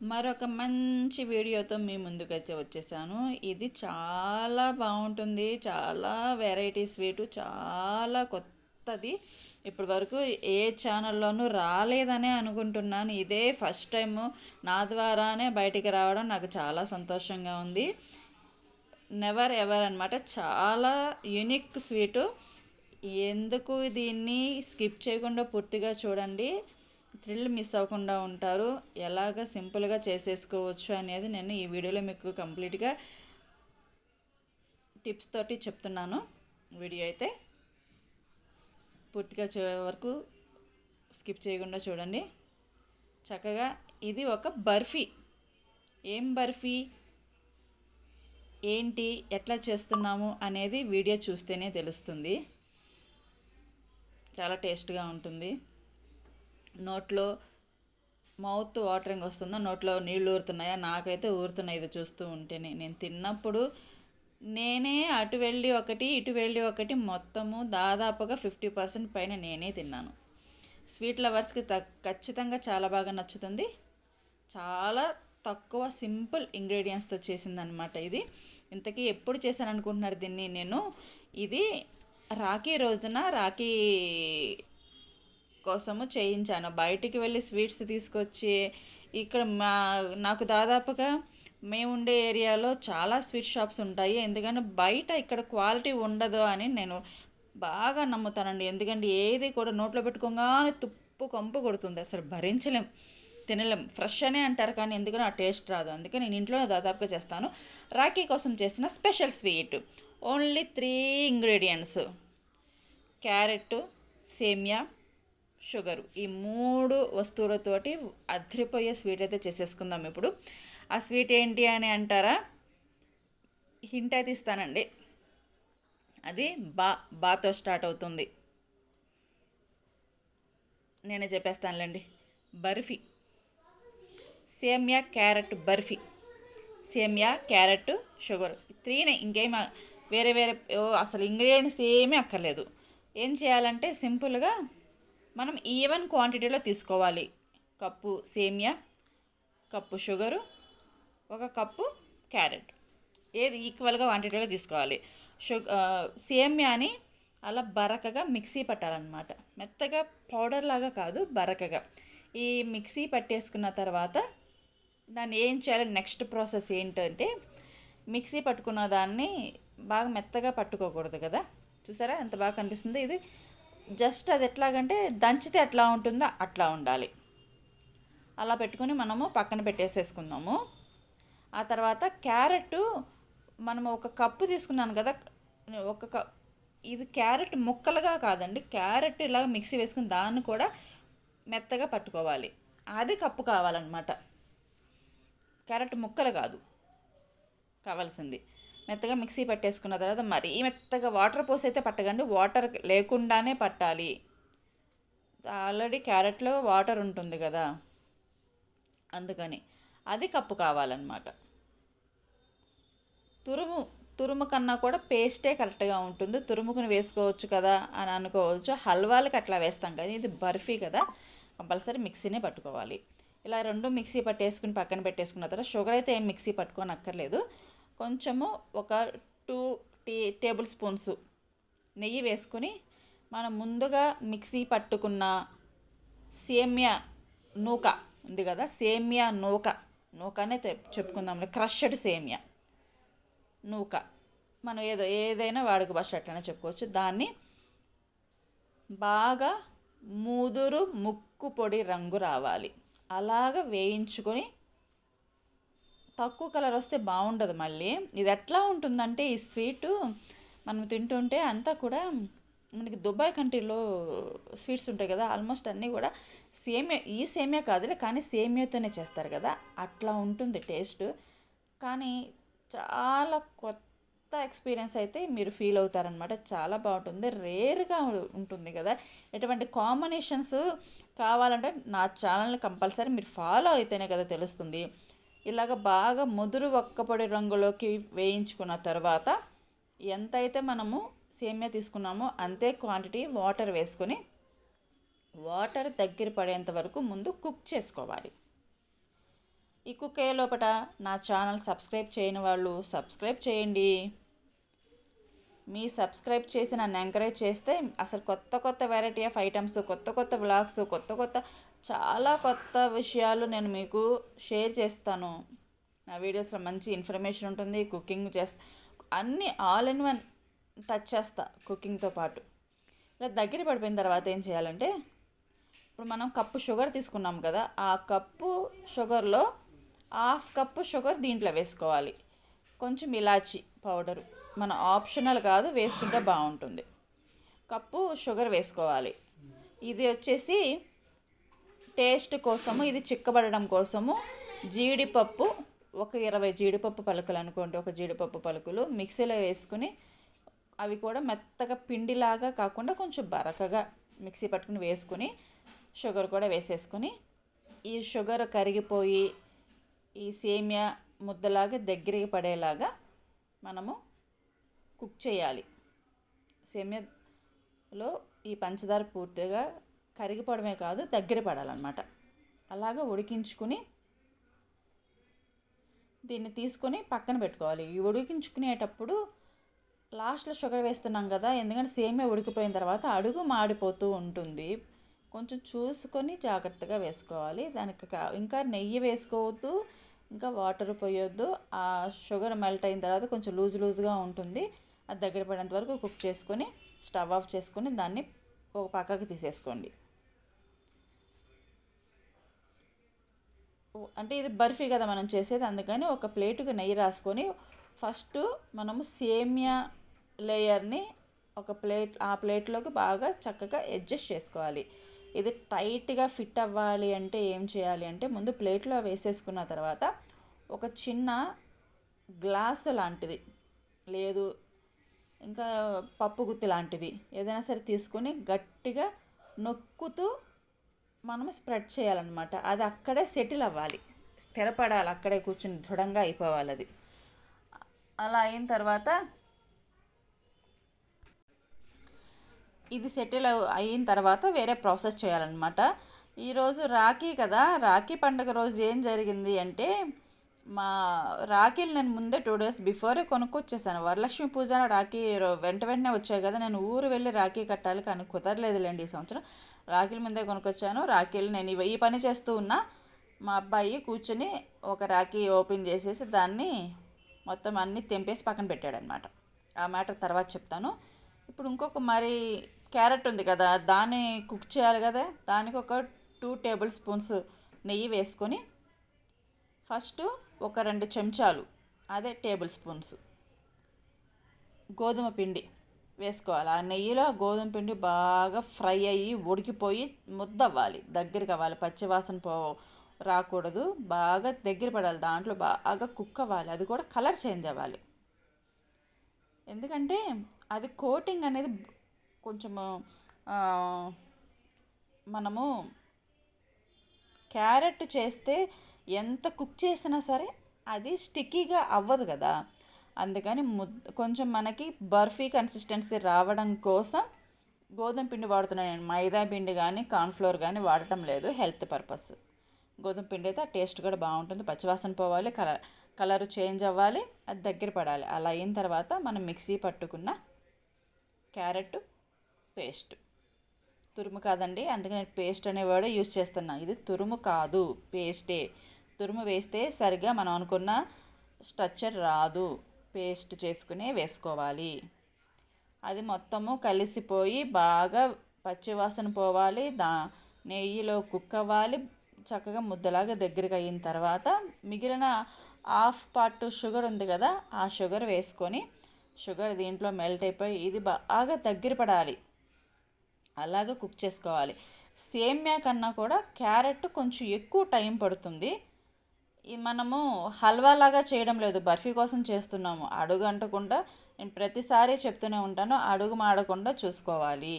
మరొక మంచి వీడియోతో మీ ముందుకైతే వచ్చేసాను. ఇది చాలా బాగుంటుంది. చాలా వెరైటీ స్వీటు చాలా కొత్తది. ఇప్పటి వరకు ఏ ఛానల్లోనూ రాలేదనే అనుకుంటున్నాను. ఇదే ఫస్ట్ టైము నా ద్వారానే బయటికి రావడం నాకు చాలా సంతోషంగా ఉంది. నెవర్ ఎవర్ అనమాట చాలా యునిక్ స్వీటు ఎందుకు దీన్ని స్కిప్ చేయకుండా పూర్తిగా చూడండి. థ్రిల్ మిస్ అవ్వకుండా ఉంటారు. ఎలాగ సింపుల్గా చేసేసుకోవచ్చు అనేది నేను ఈ వీడియోలో మీకు కంప్లీట్గా టిప్స్ తోటి చెప్తున్నాను. వీడియో అయితే పూర్తిగా వరకు స్కిప్ చేయకుండా చూడండి. చక్కగా ఇది ఒక బర్ఫీ. ఏం బర్ఫీ? ఏంటి? ఎట్లా చేస్తున్నాము? అనేది వీడియో చూస్తేనే తెలుస్తుంది. చాలా టేస్ట్గా ఉంటుంది. నోట్లో మౌత్ వాటరింగ్ వస్తుందో నోట్లో నీళ్ళు ఊరుతున్నాయా? నాకైతే ఊరుతున్నాయి ఇది చూస్తూ ఉంటేనే. నేను తిన్నప్పుడు నేనే అటు వెళ్ళి ఒకటి ఇటు వెళ్ళి ఒకటి మొత్తము దాదాపుగా ఫిఫ్టీ పర్సెంట్ పైన నేనే తిన్నాను. స్వీట్ లవర్స్కి త ఖచ్చితంగా చాలా బాగా నచ్చుతుంది. చాలా తక్కువ సింపుల్ ఇంగ్రీడియంట్స్తో చేసిందనమాట ఇది. ఇంతకీ ఎప్పుడు చేశాను అనుకుంటున్నారు దీన్ని? నేను ఇది రాఖీ రోజున రాఖీ కోసము చేయించాను. బయటికి వెళ్ళి స్వీట్స్ తీసుకొచ్చి ఇక్కడ మా నాకు దాదాపుగా మేము ఉండే ఏరియాలో చాలా స్వీట్ షాప్స్ ఉంటాయి. ఎందుకంటే బయట ఇక్కడ క్వాలిటీ ఉండదు అని నేను బాగా నమ్ముతానండి. ఎందుకంటే ఏది కూడా నోట్లో పెట్టుకోగానే తుప్పు కంపు కొడుతుంది. అసలు భరించలేం తినలేం. ఫ్రెష్ అనే అంటారు కానీ ఎందుకంటే ఆ టేస్ట్ రాదు. అందుకే నేను ఇంట్లో దాదాపుగా చేస్తాను. రాఖీ కోసం చేసిన special sweet only three ingredients. Carrot semiya sugar. ఈ మూడు వస్తువులతోటి అదిరిపోయే స్వీట్ అయితే చేసేసుకుందాం ఇప్పుడు. ఆ స్వీట్ ఏంటి అని అంటారా? హింట్ అయితే ఇస్తానండి. అది బా బాతో స్టార్ట్ అవుతుంది. నేనే చెప్పేస్తానులేండి. Barfi. Semiya carrot barfi. Semiya carrot sugar. త్రీనే ఇంకేం వేరే వేరే అసలు ఇంగ్రీడియంట్స్ ఏమీ అక్కర్లేదు. ఏం చేయాలంటే సింపుల్గా మనం ఈవెన్ క్వాంటిటీలో తీసుకోవాలి. కప్పు సేమియా కప్పు షుగరు ఒక కప్పు క్యారెట్. ఏది ఈక్వల్గా క్వాంటిటీలో తీసుకోవాలి. షుగ సేమియాని అలా బరకగా మిక్సీ పట్టాలన్నమాట. మెత్తగా పౌడర్ లాగా కాదు బరకగా. ఈ మిక్సీ పట్టేసుకున్న తర్వాత దాన్ని ఏం చేయాలి? నెక్స్ట్ ప్రాసెస్ ఏంటంటే మిక్సీ పట్టుకున్న దాన్ని బాగా మెత్తగా పట్టుకోకూడదు కదా. చూసారా? ఎంత బాగా కనిపిస్తుంది? ఇది జస్ట్ అది ఎట్లాగంటే దంచితే ఎట్లా ఉంటుందో అట్లా ఉండాలి. అలా పెట్టుకొని మనము పక్కన పెట్టేసేసుకుందాము. ఆ తర్వాత క్యారెట్ మనము ఒక కప్పు తీసుకున్నాను కదా ఒక క ఇది క్యారెట్ ముక్కలుగా కాదండి క్యారెట్ ఇలా మిక్సీ వేసుకుని దాన్ని కూడా మెత్తగా పట్టుకోవాలి. అది కప్పు కావాలన్నమాట. క్యారెట్ ముక్కలు కాదు కావాల్సింది. మెత్తగా మిక్సీ పట్టేసుకున్న తర్వాత మరీ మెత్తగా వాటర్ పోసి అయితే పట్టకండి. వాటర్ లేకుండానే పట్టాలి. ఆల్రెడీ క్యారెట్లో వాటర్ ఉంటుంది కదా. అందుకని అది కప్పు కావాలన్నమాట. తురుము తురుము కన్నా కూడా పేస్టే కరెక్ట్గా ఉంటుంది. తురుముకుని వేసుకోవచ్చు కదా అని అనుకోవచ్చు. హల్వాలకి అట్లా వేస్తాం కదా. ఇది బర్ఫీ కదా. కంపల్సరీ మిక్సీనే పట్టుకోవాలి. ఇలా రెండు మిక్సీ పట్టేసుకుని పక్కన పెట్టేసుకున్న తర్వాత షుగర్ అయితే ఏం మిక్సీ పట్టుకొని అక్కర్లేదు కొంచెము ఒక టూ టీ టేబుల్ స్పూన్స్ నెయ్యి వేసుకొని మనం ముందుగా మిక్సీ పట్టుకున్న సేమియా నూక ఉంది కదా సేమియా నూక. నూకనే చెప్పుకుందాం క్రష్డ్ సేమియా నూక. మనం ఏదో ఏదైనా వాడుక భాష అట్లనే చెప్పుకోవచ్చు. దాన్ని బాగా ముదురు ముక్కు పొడి రంగు రావాలి. అలాగ వేయించుకొని తక్కువ కలర్ వస్తే బాగుండదు మళ్ళీ. ఇది ఎట్లా ఉంటుందంటే ఈ స్వీటు మనం తింటుంటే అంతా కూడా మనకి దుబాయ్ కంట్రీలో స్వీట్స్ ఉంటాయి కదా ఆల్మోస్ట్ అన్నీ కూడా సేమియా ఈ సేమియా కాదులే కానీ సేమియాతోనే చేస్తారు కదా అట్లా ఉంటుంది టేస్ట్. కానీ చాలా కొత్త ఎక్స్పీరియన్స్ అయితే మీరు ఫీల్ అవుతారనమాట చాలా బాగుంటుంది రేర్గా ఉంటుంది కదా. ఎటువంటి కాంబినేషన్స్ కావాలంటే నా ఛానల్ని కంపల్సరీ మీరు ఫాలో అయితేనే కదా తెలుస్తుంది. ఇలాగ బాగా ముదురు ఒక్కపొడి రంగులోకి వేయించుకున్న తర్వాత ఎంతైతే మనము సేమియా తీసుకున్నామో అంతే క్వాంటిటీ వాటర్ వేసుకొని వాటర్ దగ్గర పడేంత వరకు ముందు కుక్ చేసుకోవాలి. ఈ కుక్ అయ్యే లోపల నా ఛానల్ సబ్స్క్రైబ్ చేయని వాళ్ళు సబ్స్క్రైబ్ చేయండి. మీ సబ్స్క్రైబ్ చేసి నన్ను ఎంకరేజ్ చేస్తే అసలు కొత్త కొత్త వెరైటీ ఆఫ్ ఐటమ్స్ కొత్త కొత్త బ్లాగ్స్ కొత్త కొత్త చాలా కొత్త విషయాలు నేను మీకు షేర్ చేస్తాను. నా వీడియోస్లో మంచి ఇన్ఫర్మేషన్ ఉంటుంది కుకింగ్ చేస్తా అన్నీ ఆల్ ఇన్ వన్ టచ్ చేస్తా కుకింగ్తో పాటు. ఇలా దగ్గర పడిపోయిన తర్వాత ఏం చేయాలంటే ఇప్పుడు మనం కప్పు షుగర్ తీసుకున్నాం కదా ఆ కప్పు షుగర్లో హాఫ్ కప్పు షుగర్ దీంట్లో వేసుకోవాలి. కొంచెం ఇలాచి పౌడర్ మన ఆప్షనల్ కాదు వేసుకుంటే బాగుంటుంది. కప్పు షుగర్ వేసుకోవాలి. ఇది వచ్చేసి టేస్ట్ కోసము ఇది చిక్కబడడం కోసము జీడిపప్పు ఒక ఇరవై జీడిపప్పు పలుకులు అనుకోండి. ఒక జీడిపప్పు పలుకులు మిక్సీలో వేసుకుని అవి కూడా మెత్తగా పిండిలాగా కాకుండా కొంచెం బరకగా మిక్సీ పట్టుకుని వేసుకుని షుగర్ కూడా వేసేసుకొని ఈ షుగర్ కరిగిపోయి ఈ సేమియా ముద్దలాగా దగ్గరికి పడేలాగా మనము కుక్ చేయాలి. సేమియాలో ఈ పంచదార పూర్తిగా కరిగిపోవడమే కాదు దగ్గర పడాలన్నమాట. అలాగా ఉడికించుకుని దీన్ని తీసుకొని పక్కన పెట్టుకోవాలి. ఈ ఉడికించుకునేటప్పుడు లాస్ట్లో షుగర్ వేస్తున్నాం కదా ఎందుకంటే సేమే ఉడికిపోయిన తర్వాత అడుగు మాడిపోతూ ఉంటుంది. కొంచెం చూసుకొని జాగ్రత్తగా వేసుకోవాలి. దానికి ఇంకా నెయ్యి వేసుకోవద్దు ఇంకా వాటర్ పోయొద్దు. ఆ షుగర్ మెల్ట్ అయిన తర్వాత కొంచెం లూజ్ లూజ్గా ఉంటుంది. అది దగ్గర పడేంత వరకు కుక్ చేసుకొని స్టవ్ ఆఫ్ చేసుకొని దాన్ని ఒక పక్కకి తీసేసుకోండి. అంటే ఇది బర్ఫీ కదా మనం చేసేది అందుకని ఒక ప్లేటుకి నెయ్యి రాసుకొని ఫస్ట్ మనము సేమియా లేయర్ని ఒక ప్లేట్ ఆ ప్లేట్లోకి బాగా చక్కగా అడ్జస్ట్ చేసుకోవాలి. ఇది టైట్గా ఫిట్ అవ్వాలి అంటే ఏం చేయాలి అంటే ముందు ప్లేట్లో వేసేసుకున్న తర్వాత ఒక చిన్న గ్లాసు లాంటిది లేదు ఇంకా పప్పు గుత్తి లాంటిది ఏదైనా సరే తీసుకొని గట్టిగా నొక్కుతూ మనం స్ప్రెడ్ చేయాలన్నమాట. అది అక్కడే సెటిల్ అవ్వాలి. స్థిరపడాలి అక్కడే కూర్చుని దృఢంగా అయిపోవాలి అది. అలా అయిన తర్వాత ఇది సెటిల్ అయిన తర్వాత వేరే ప్రాసెస్ చేయాలన్నమాట. ఈరోజు రాఖీ కదా రాఖీ పండుగ రోజు ఏం జరిగింది అంటే మా రాఖీలు నేను ముందే టూ డేస్ బిఫోరే కొనుక్కొచ్చేసాను. వరలక్ష్మి పూజ రాఖీ వెంట వెంటనే వచ్చాయి కదా నేను ఊరు వెళ్ళి రాఖీ కట్టాలి కానీ కుదరలేదులేండి ఈ సంవత్సరం. రాఖీల ముందే కొనుక్కొచ్చాను. రాఖీలు నేను ఈ పని చేస్తూ ఉన్నా. మా అబ్బాయి కూర్చొని ఒక రాఖీ ఓపెన్ చేసేసి దాన్ని మొత్తం అన్నీ తెంపేసి పక్కన పెట్టాడనమాట ఆ మ్యాటర్ తర్వాత చెప్తాను. ఇప్పుడు ఇంకొక మరి క్యారెట్ ఉంది కదా దాన్ని కుక్ చేయాలి కదా. దానికి ఒక టూ టేబుల్ స్పూన్స్ నెయ్యి వేసుకొని ఫస్ట్ ఒక రెండు చెంచాలు అదే టేబుల్ స్పూన్స్ గోధుమ పిండి వేసుకోవాలి. ఆ నెయ్యిలో గోధుమ పిండి బాగా ఫ్రై అయ్యి ఉడికిపోయి ముద్దవ్వాలి. దగ్గరికి అవ్వాలి. పచ్చివాసన పో రాకూడదు. బాగా దగ్గర పడాలి. దాంట్లో బాగా కుక్ అవ్వాలి. అది కూడా కలర్ చేంజ్ అవ్వాలి. ఎందుకంటే అది కోటింగ్ అనేది కొంచెము మనము క్యారెట్ చేస్తే ఎంత కుక్ చేసినా సరే అది స్టిక్కీగా అవ్వదు కదా. అందుకని ముద్ద కొంచెం మనకి బర్ఫీ కన్సిస్టెన్సీ రావడం కోసం గోధుమ పిండి వాడుతున్నాను నేను. మైదా పిండి కానీ కార్న్ఫ్లోర్ కానీ వాడటం లేదు హెల్త్ పర్పస్. గోధుమ పిండి అయితే ఆ టేస్ట్ కూడా బాగుంటుంది. పచ్చివాసన పోవాలి కలర్ కలర్ చేంజ్ అవ్వాలి అది దగ్గర పడాలి. అలా అయిన తర్వాత మనం మిక్సీ పట్టుకున్న క్యారెట్ పేస్ట్. తురుము కాదండి అందుకని పేస్ట్ అనే వర్డ్ యూజ్ చేస్తున్నా. ఇది తురుము కాదు పేస్టే. తురుము వేస్తే సరిగ్గా మనం అనుకున్న స్ట్రక్చర్ రాదు. పేస్ట్ చేసుకునే వేసుకోవాలి. అది మొత్తము కలిసిపోయి బాగా పచ్చివాసన పోవాలి. దా నెయ్యిలో కుక్ అవ్వాలి. చక్కగా ముద్దలాగా దగ్గరికి అయిన తర్వాత మిగిలిన హాఫ్ పార్ట్ షుగర్ ఉంది కదా ఆ షుగర్ వేసుకొని షుగర్ దీంట్లో మెల్ట్ అయిపోయి ఇది బాగా దగ్గర పడాలి. అలాగ కుక్ చేసుకోవాలి. సేమ్యా కన్నా కూడా క్యారెట్ కొంచెం ఎక్కువ టైం పడుతుంది. మనము హల్వా లాగా చేయడం లేదు. బర్ఫీ కోసం చేస్తున్నాము. అడుగు అంటకుండా నేను ప్రతిసారి చెప్తూనే ఉంటాను. అడుగు మాడకుండా చూసుకోవాలి.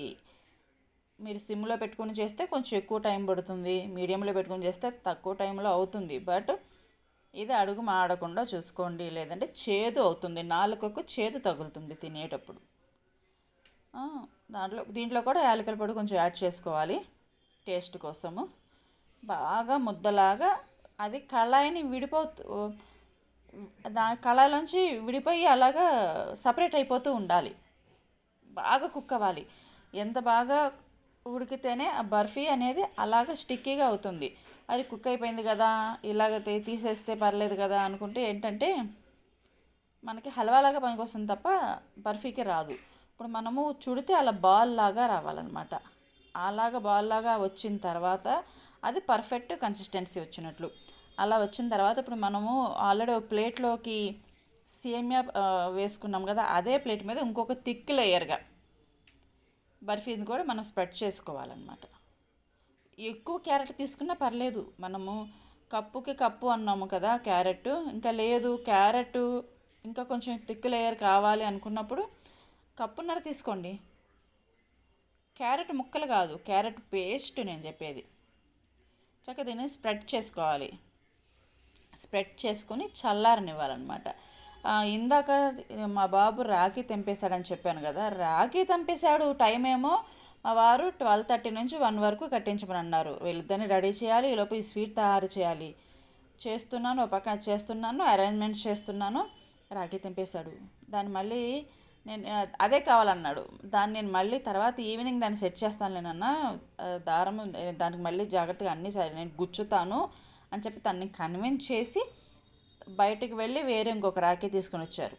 మీరు సిమ్లో పెట్టుకుని చేస్తే కొంచెం ఎక్కువ టైం పడుతుంది. మీడియంలో పెట్టుకుని చేస్తే తక్కువ టైంలో అవుతుంది. బట్ ఇది అడుగు మాడకుండా చూసుకోండి. లేదంటే చేదు అవుతుంది. నాలుకకు చేదు తగులుతుంది తినేటప్పుడు. దాంట్లో దీంట్లో కూడా యాలకల పొడి కొంచెం యాడ్ చేసుకోవాలి. టేస్ట్ కోసము. బాగా ముద్దలాగా అది కళాయిని విడిపోతూ దా కళాయిలోంచి విడిపోయి అలాగా సపరేట్ అయిపోతూ ఉండాలి. బాగా కుక్ అవ్వాలి. ఎంత బాగా ఉడికితేనే ఆ బర్ఫీ అనేది అలాగ స్టిక్కీగా అవుతుంది. అది కుక్ అయిపోయింది కదా ఇలాగ తీసేస్తే పర్లేదు కదా అనుకుంటే ఏంటంటే మనకి హల్వాలాగా పనికొస్తుంది తప్ప బర్ఫీకి రాదు. ఇప్పుడు మనము చుడితే అలా బాల్ లాగా రావాలన్నమాట. అలాగ బాల్ లాగా వచ్చిన తర్వాత అది పర్ఫెక్ట్ కన్సిస్టెన్సీ వచ్చినట్లు. అలా వచ్చిన తర్వాత ఇప్పుడు మనము ఆల్రెడీ ప్లేట్లోకి సేమియా వేసుకున్నాం కదా అదే ప్లేట్ మీద ఇంకొక థిక్ లేయర్గా బర్ఫీని కూడా మనం స్ప్రెడ్ చేసుకోవాలన్నమాట. ఎక్కువ క్యారెట్ తీసుకున్నా పర్లేదు మనము కప్పుకి కప్పు అన్నాము కదా క్యారెట్ ఇంకా లేదు క్యారెట్ ఇంకా కొంచెం థిక్ లేయర్ కావాలి అనుకున్నప్పుడు కప్పున్నర తీసుకోండి. క్యారెట్ ముక్కలు కాదు క్యారెట్ పేస్ట్ నేను చెప్పేది. చక్కగా దీన్ని స్ప్రెడ్ చేసుకోవాలి. స్ప్రెడ్ చేసుకొని చల్లారనివ్వాలన్నమాట. ఇందాక మా బాబు రాఖీ తెంపేశాడని చెప్పాను కదా రాఖీ తెంపేశాడు టైం ఏమో మా వారు ట్వెల్వ్ థర్టీ నుంచి వన్ వరకు కట్టించమని అన్నారు వీళ్ళిద్దరిని రెడీ చేయాలి ఈలోపు ఈ స్వీట్ తయారు చేయాలి. చేస్తున్నాను ఒక పక్కన చేస్తున్నాను అరేంజ్మెంట్ చేస్తున్నాను రాఖీ తెంపేశాడు. దాన్ని మళ్ళీ నేను అదే కావాలన్నాడు. దాన్ని నేను మళ్ళీ తర్వాత ఈవినింగ్ దాన్ని సెట్ చేస్తాను నేనన్నా ఆ, దారం దానికి మళ్ళీ జాగ్రత్తగా అన్నీ సరే నేను గుచ్చుతాను అని చెప్పి తనని కన్విన్స్ చేసి బయటికి వెళ్ళి వేరే ఇంకొక రాఖీ తీసుకొని వచ్చారు.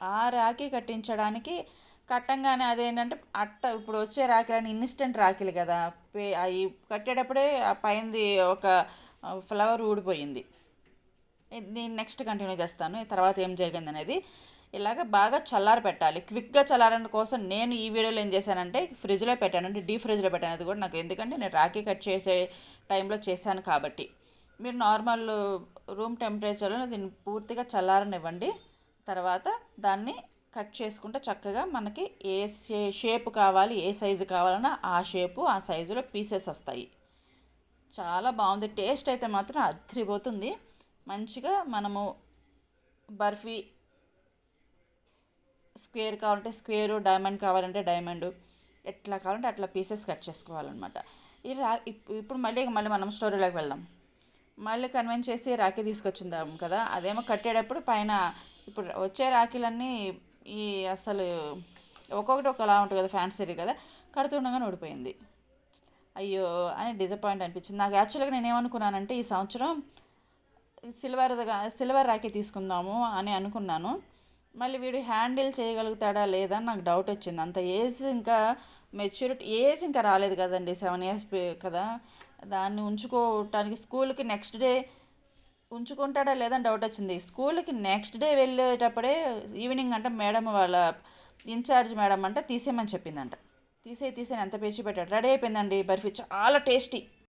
ఆ రాఖీ కట్టించడానికి కట్టంగానే అదేంటంటే అట్ట ఇప్పుడు వచ్చే రాఖీలు ఇన్స్టెంట్ రాఖీలు కదా. పే అవి కట్టేటప్పుడే ఆ పైనది ఒక ఫ్లవర్ ఊడిపోయింది. నేను నెక్స్ట్ కంటిన్యూ చేస్తాను. తర్వాత ఏం జరిగింది అనేది ఇలాగ బాగా చల్లారి పెట్టాలి. క్విక్గా చల్లారడం కోసం నేను ఈ వీడియోలో ఏం చేశానంటే ఫ్రిడ్జ్లో పెట్టాను అంటే డీప్ ఫ్రిడ్జ్లో పెట్టాను. అది కూడా నాకు ఎందుకంటే నేను రాఖీ కట్ చేసే టైంలో చేశాను కాబట్టి. మీరు నార్మల్ రూమ్ టెంపరేచర్లో దీన్ని పూర్తిగా చల్లారనివ్వండి. తర్వాత దాన్ని కట్ చేసుకుంటే చక్కగా మనకి ఏ షే షేప్ కావాలి ఏ సైజు కావాలన్నా ఆ షేపు ఆ సైజులో పీసెస్ వస్తాయి. చాలా బాగుంది. టేస్ట్ అయితే మాత్రం అదిరిపోతుంది. మంచిగా మనము బర్ఫీ స్క్వేర్ కావాలంటే స్క్వేరు డైమండ్ కావాలంటే డైమండ్ ఎట్లా కావాలంటే అట్లా పీసెస్ కట్ చేసుకోవాలన్నమాట. ఈ రా ఇప్పుడు మళ్ళీ మళ్ళీ మనం స్టోరీలోకి వెళ్దాం. మళ్ళీ కన్వెన్స్ చేసి రాఖీ తీసుకొచ్చిందాం కదా అదేమో కట్టేటప్పుడు పైన ఇప్పుడు వచ్చే రాఖీలన్నీ ఈ అసలు ఒక్కొక్కటి ఒకలా ఉంటుంది కదా ఫ్యాన్సీ కదా కడుతుండగానే ఓడిపోయింది అయ్యో అని డిసప్పాయింట్ అనిపించింది. నాకు యాక్చువల్గా నేను ఏమనుకున్నానంటే ఈ సంవత్సరం సిల్వర్ సిల్వర్ రాఖీ తీసుకుందాము అని అనుకున్నాను. మళ్ళీ వీడు హ్యాండిల్ చేయగలుగుతాడా లేదా నాకు డౌట్ వచ్చింది. అంత ఏజ్ ఇంకా మెచ్యూరిటీ ఏజ్ ఇంకా రాలేదు కదండి సెవెన్ ఇయర్స్ కదా. దాన్ని ఉంచుకోవటానికి స్కూల్కి నెక్స్ట్ డే ఉంచుకుంటాడా లేదని డౌట్ వచ్చింది. స్కూల్కి నెక్స్ట్ డే వెళ్ళేటప్పుడే ఈవినింగ్ అంటే మేడం వాళ్ళ ఇన్ఛార్జ్ మేడం అంటే తీసేయమని చెప్పిందంట. తీసే తీసే ఎంత పేచి పెట్టాడు. రెడీ అయిపోయిందండి బర్ఫీ. చాలా టేస్టీ.